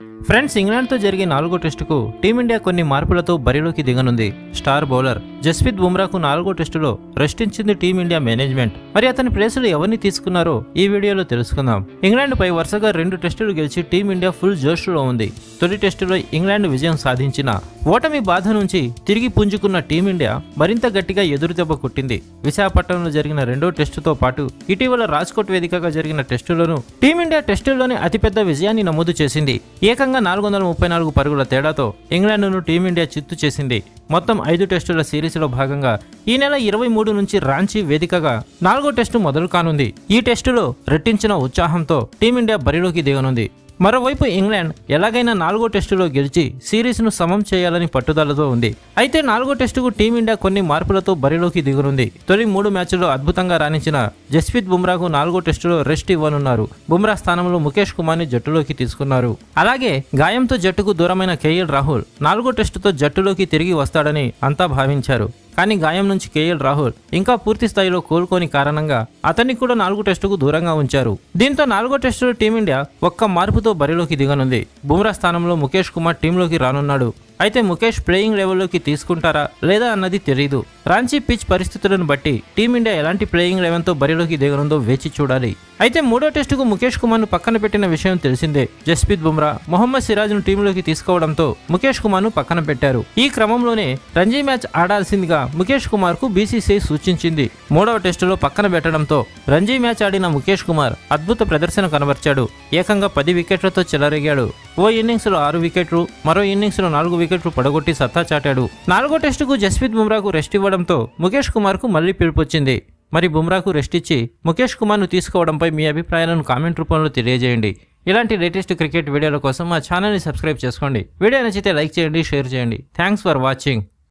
Mm. Friends ఇంగ్లాండ్తో జరిగే నాలుగో టెస్టుకు team India కొన్ని మార్పులతో బరిలోకి దిగనుంది స్టార్ బౌలర్. జస్ప్రీత్ బుమ్రాకు నాలుగో టెస్టులో రెస్ట్ ఇచ్చింది టీమిండియా మేనేజ్మెంట్. మరి అతని ప్లేసులు ఎవరిని తీసుకున్నారో ఈ వీడియోలో తెలుసుకుందాం. ఇంగ్లాండ్ పై వరుసగా రెండు టెస్టులు గెలిచి టీమిండియా ఫుల్ జోష్లో ఉంది. తొలి టెస్టులో ఇంగ్లాండ్ విజయం సాధించిన ఓటమి బాధ నుంచి తిరిగి పుంజుకున్న టీమిండియా మరింత గట్టిగా ఎదురుదెబ్బ కొట్టింది. విశాఖపట్నంలో జరిగిన రెండో టెస్టుతో పాటు ఇటీవల రాజ్కోట్ వేదికగా జరిగిన టెస్టులోనూ టీమిండియా టెస్టుల్లోనే అతిపెద్ద విజయాన్ని నమోదు చేసింది. ఏకంగా నాలుగు వందల ముప్పై నాలుగు పరుగుల తేడాతో ఇంగ్లాండ్ను టీమిండియా చిత్తు చేసింది. మొత్తం ఐదు టెస్టుల సిరీస్లో భాగంగా ఈ నెల ఇరవై మూడు నుంచి రాంచీ వేదికగా నాలుగో టెస్టు మొదలు కానుంది. ఈ టెస్టులో రెట్టించిన ఉత్సాహంతో టీమిండియా బరిలోకి దిగనుంది. మరోవైపు ఇంగ్లాండ్ ఎలాగైనా నాలుగో టెస్టులో గెలిచి సిరీస్ను సమం చేయాలని పట్టుదలతో ఉంది. అయితే నాలుగో టెస్టుకు టీమిండియా కొన్ని మార్పులతో బరిలోకి దిగనుంది. తొలి మూడు మ్యాచ్ల్లో అద్భుతంగా రాణించిన జస్ప్రీత్ బుమ్రాకు నాలుగో టెస్టులో రెస్ట్ ఇవ్వనున్నారు. బుమ్రా స్థానంలో ముఖేష్ కుమార్ని జట్టులోకి తీసుకున్నారు. అలాగే గాయంతో జట్టుకు దూరమైన కేఎల్ రాహుల్ నాలుగో టెస్టుతో జట్టులోకి తిరిగి వస్తాడని అంతా భావించారు. కానీ గాయం నుంచి కేఎల్ రాహుల్ ఇంకా పూర్తి స్థాయిలో కోలుకోని కారణంగా అతన్ని కూడా నాలుగు టెస్టుకు దూరంగా ఉంచారు. దీంతో నాలుగో టెస్టులో టీమిండియా ఒక్క మార్పుతో బరిలోకి దిగనుంది. బుమ్రా స్థానంలో ముఖేష్ కుమార్ టీంలోకి రానున్నాడు. అయితే ముఖేష్ ప్లేయింగ్ లెవెల్లోకి తీసుకుంటారా లేదా అన్నది తెలియదు రాంచీ పిచ్ పరిస్థితులను బట్టి టీమిండియా ఎలాంటి ప్లేయింగ్ లెవెన్తో బరిలోకి దిగనుందో వేచి చూడాలి. అయితే మూడో టెస్టుకు ముఖేష్ కుమార్ను పక్కన పెట్టిన విషయం తెలిసిందే. జస్ప్రీత్ బుమ్రా మొహమ్మద్ సిరాజ్ను టీంలోకి తీసుకోవడంతో ముఖేష్ కుమార్ను పక్కన పెట్టారు. ఈ క్రమంలోనే రంజీ మ్యాచ్ ఆడాల్సిందిగా ముఖేష్ కుమార్కు బీసీసీఐ సూచించింది. మూడవ టెస్టులో పక్కన పెట్టడంతో రంజీ మ్యాచ్ ఆడిన ముఖేష్ కుమార్ అద్భుత ప్రదర్శన కనబర్చాడు. ఏకంగా పది వికెట్లతో చెలరేగాడు. ఓ ఇన్నింగ్స్లో ఆరు వికెట్లు మరో ఇన్నింగ్స్లో నాలుగు వికెట్లు పడగొట్టి సత్తా చాటాడు. నాలుగో టెస్టుకు జస్ప్రీత్ బుమ్రాకు రెస్ట్ ఇవ్వడంతో ముఖేష్ కుమార్కు మళ్ళీ పిలుపొచ్చింది. మరి బుమ్రాకు రెస్ట్ ఇచ్చి ముఖేష్ కుమార్ను తీసుకోవడంపై మీ అభిప్రాయాలను కామెంట్ రూపంలో తెలియజేయండి. ఇలాంటి లేటెస్ట్ క్రికెట్ వీడియోల కోసం మా ఛానల్ని సబ్స్క్రైబ్ చేసుకోండి. వీడియో నచ్చితే లైక్ చేయండి షేర్ చేయండి. Thanks for watching.